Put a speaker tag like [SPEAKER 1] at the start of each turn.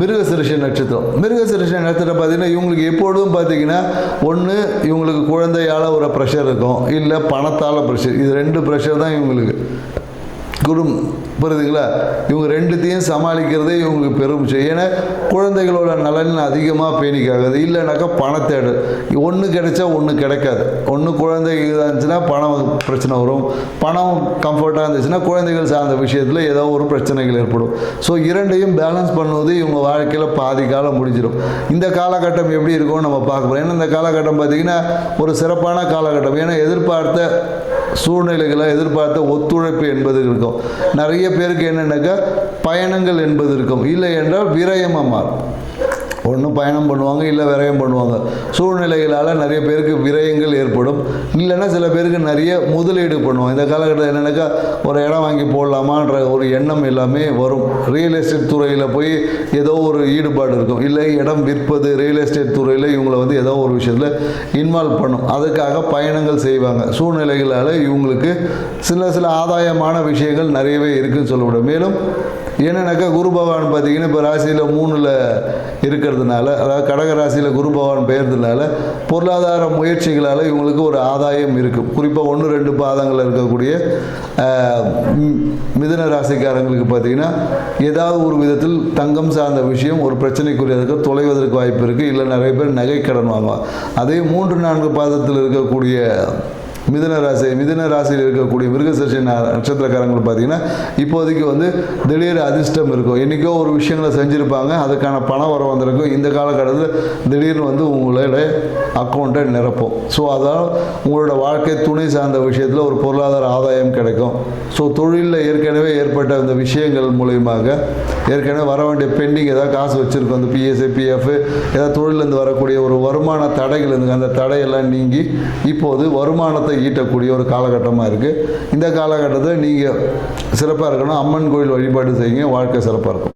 [SPEAKER 1] மிருக நட்சத்திரம். மிருக நட்சத்திரம் பார்த்தீங்கன்னா இவங்களுக்கு எப்பொழுதும் பார்த்தீங்கன்னா ஒன்று இவங்களுக்கு குழந்தையால் ஒரு ப்ரெஷர் இருக்கும். இல்லை பணத்தால் ப்ரெஷர் இது ரெண்டு ப்ரெஷர் தான் இவங்களுக்கு. குடும் புரியுதுங்களா? இவங்க ரெண்டுத்தையும் சமாளிக்கிறதே இவங்களுக்கு பெரும் ஏன்னா குழந்தைகளோட நலன் அதிகமாக பேணிக்காகுது. இல்லைனாக்கா பணத்தேடு ஒன்று கிடைச்சா ஒன்று கிடைக்காது. ஒன்று குழந்தை இருந்துச்சுன்னா பணம் பிரச்சனை வரும். பணம் கம்ஃபர்ட்டாக இருந்துச்சுன்னா குழந்தைகள் சார்ந்த விஷயத்தில் ஏதோ ஒரு பிரச்சனைகள் ஏற்படும். ஸோ இரண்டையும் பேலன்ஸ் பண்ணுவது இவங்க வாழ்க்கையில் பாதி காலம் முடிஞ்சிடும். இந்த காலகட்டம் எப்படி இருக்கும்னு நம்ம பார்க்க போகிறோம் ஏன்னா இந்த காலகட்டம் பார்த்திங்கன்னா ஒரு சிறப்பான காலகட்டம். ஏன்னா எதிர்பார்த்த சூழ்நிலைகளை எதிர்பார்த்த ஒத்துழைப்பு என்பது இருக்கும். நிறைய பேருக்கு என்னென்னாக்கா பயணங்கள் என்பது இருக்கும். இல்லை என்றால் விரயமாக மாறும். ஒன்று பயணம் பண்ணுவாங்க இல்லை விரயம் பண்ணுவாங்க. சூழ்நிலைகளால் நிறைய பேருக்கு விரயங்கள் ஏற்படும். இல்லைன்னா சில பேருக்கு நிறைய முதலீடு பண்ணுவாங்க. இந்த காலகட்டத்தில் என்னென்னாக்கா ஒரு இடம் வாங்கி போடலாமான்ற ஒரு எண்ணம் எல்லாமே வரும். ரியல் எஸ்டேட் துறையில் போய் ஏதோ ஒரு ஈடுபாடு இருக்கும். இல்லை இடம் விற்பது ரியல் எஸ்டேட் துறையில் இவங்களை வந்து ஏதோ ஒரு விஷயத்தில் இன்வால்வ் பண்ணும். அதுக்காக பயணங்கள் செய்வாங்க. சூழ்நிலைகளால் இவங்களுக்கு சில சில ஆதாயமான விஷயங்கள் நிறையவே இருக்குன்னு சொல்லக்கூடாது மேலும் என்னென்னாக்கா குரு பகவான் பார்த்தீங்கன்னா இப்போ ராசியில் மூணில் இருக்கிறதுனால அதாவது கடக ராசியில் குரு பகவான் பெயர்ந்ததுனால பொருளாதார முயற்சிகளால் இவங்களுக்கு ஒரு ஆதாயம் இருக்கும். குறிப்பாக ஒன்று ரெண்டு பாதங்கள் இருக்கக்கூடிய மிதன மிதுன ராசிக்காரங்களுக்கு பார்த்தீங்கன்னா ஏதாவது ஒரு விதத்தில் தங்கம் சார்ந்த விஷயம் ஒரு பிரச்சனைக்குரியதற்கு தொலைவதற்கு வாய்ப்பு இருக்குது இல்லை நிறைய பேர் நகை கடன் வாங்குவாங்க. அதே மூன்று நான்கு பாதத்தில் இருக்கக்கூடிய மிதன ராசி மிதன ராசியில் இருக்கக்கூடிய மிருகசர்ஷி நட்சத்திரக்காரங்கள் பார்த்தீங்கன்னா இப்போதைக்கு வந்து திடீர் அதிர்ஷ்டம் இருக்கும். என்றைக்கோ ஒரு விஷயங்களை செஞ்சுருப்பாங்க அதுக்கான பணம் வர வந்திருக்கும். இந்த காலகட்டத்தில் திடீர்னு வந்து உங்களோட அக்கௌண்ட்டை நிரப்பும். ஸோ அதால் உங்களோட வாழ்க்கை துணை சார்ந்த விஷயத்தில் ஒரு பொருளாதார ஆதாயம் கிடைக்கும். ஸோ தொழிலில் ஏற்கனவே ஏற்பட்ட அந்த விஷயங்கள் மூலியமாக ஏற்கனவே வர வேண்டிய பெண்டிங் ஏதாவது காசு வச்சுருக்கோம். அந்த பிஎஸ்சி பிஎஃப் ஏதாவது தொழிலேருந்து வரக்கூடிய ஒரு வருமான தடைகள் இருந்து அந்த தடையெல்லாம் நீங்கி இப்போது வருமானத்தை ஈட்டக்கூடிய ஒரு காலகட்டமாக இருக்குது இந்த காலகட்டத்தில் நீங்கள் சிறப்பாக இருக்கணும். அம்மன் கோயில் வழிபாடு செய்யுங்க. வாழ்க்கை சிறப்பாக இருக்கும்.